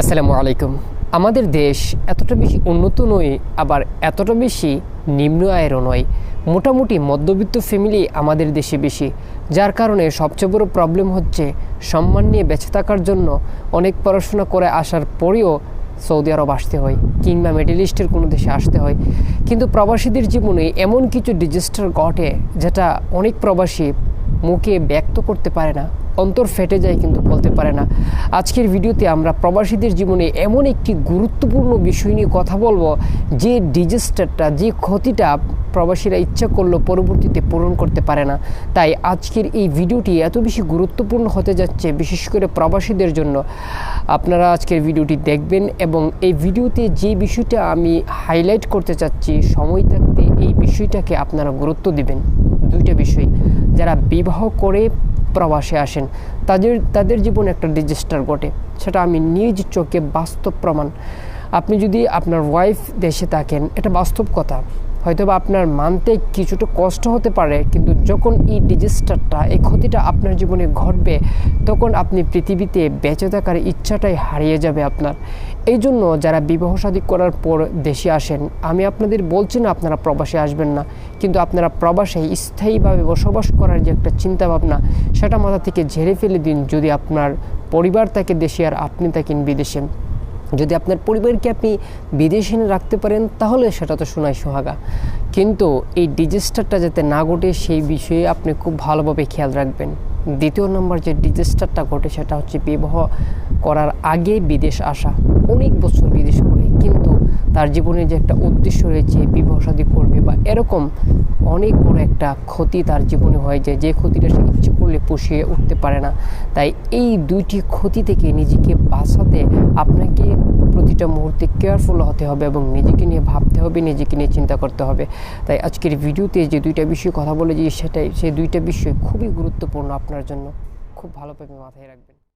আসসালামু আলাইকুম। আমাদের দেশ এতটা বেশি উন্নত নয়, আবার এতটা বেশি নিম্ন আয়েরও নয়। মোটামুটি মধ্যবিত্ত ফ্যামিলি আমাদের দেশে বেশি, যার কারণে সবচেয়ে বড় প্রবলেম হচ্ছে সম্মান নিয়ে বেঁচে থাকার জন্য অনেক পড়াশোনা করে আসার পরেও সৌদি আরব আসতে হয়, কিংবা মিডল ইস্টের কোনো দেশে আসতে হয়। কিন্তু প্রবাসীদের জীবনে এমন কিছু ডিজাস্টার ঘটে, যেটা অনেক প্রবাসী মুখে ব্যক্ত করতে পারে না। অন্তর ফেটে যায় কিন্তু বলতে পারে না। আজকের ভিডিওতে আমরা প্রবাসীদের জীবনে এমন একটি গুরুত্বপূর্ণ বিষয় নিয়ে কথা বলব, যে ডিজাস্টারটা, যে ক্ষতিটা প্রবাসীরা ইচ্ছা করলেও পরবর্তীতে পূরণ করতে পারে না। তাই আজকের এই ভিডিওটি এত বেশি গুরুত্বপূর্ণ হতে যাচ্ছে বিশেষ করে প্রবাসীদের জন্য। আপনারা আজকের ভিডিওটি দেখবেন এবং এই ভিডিওতে যে বিষয়টা আমি হাইলাইট করতে চাচ্ছি, সময় থাকতে এই বিষয়টাকে আপনারা গুরুত্ব দিবেন। দুইটা বিষয়, যারা বিবাহ করে প্রবাসে আসেন। তাদের তাদের জীবন একটা ডিজাস্টার ঘটে। সেটা আমি নিজ চোখে বাস্তব প্রমাণ। আপনি যদি আপনার ওয়াইফ দেশে থাকেন, এটা বাস্তব কথা। হয়তো বা আপনার মানতে কিছুটা কষ্ট হতে পারে, কিন্তু যখন এই ডিজাস্টারটা এই ক্ষতিটা আপনার জীবনে ঘটবে, তখন আপনি পৃথিবীতে বেঁচে থাকার ইচ্ছাটাই হারিয়ে যাবে আপনার। এই জন্য যারা বিবাহ শাদী করার পর দেশে আসেন, আমি আপনাদের বলছি না আপনারা প্রবাসে আসবেন না, কিন্তু আপনারা প্রবাসে স্থায়ীভাবে বসবাস করার যে একটা চিন্তাভাবনা, সেটা মাথা থেকে ঝেড়ে ফেলে দিন যদি আপনার পরিবার তাকে দেশে আর আপনি থাকেন বিদেশে। যদি আপনার পরিবারকে আপনি বিদেশে এনে রাখতে পারেন, তাহলে সেটা তো শোনায় সোহাগা। কিন্তু এই ডিজাস্টারটা যাতে না ঘটে, সেই বিষয়ে আপনি খুব ভালোভাবে খেয়াল রাখবেন। দ্বিতীয় নম্বর যে ডিজাস্টারটা ঘটে, সেটা হচ্ছে বিবাহ করার আগে বিদেশ আসা। অনেক বছর বিদেশ করে, কিন্তু তার জীবনে যে একটা উদ্দেশ্য রয়েছে, বিবাহ শাদী করবে বা এরকম অনেক বড় একটা ক্ষতি তার জীবনে হয়ে যায় যে ক্ষতিটা সে ইচ্ছে করলে পুষিয়ে উঠতে পারে না। তাই এই দুইটি ক্ষতি থেকে নিজেকে বাঁচাতে আপনাকে প্রতিটা মুহূর্তে কেয়ারফুল হতে হবে এবং নিজেকে নিয়ে ভাবতে হবে, নিজেকে নিয়ে চিন্তা করতে হবে। তাই আজকের ভিডিওতে যে দুইটা বিষয়ে কথা বলে যে সেটাই সেই দুইটা বিষয় খুবই গুরুত্বপূর্ণ আপনার জন্য। খুব ভালোভাবে মাথায় রাখবেন।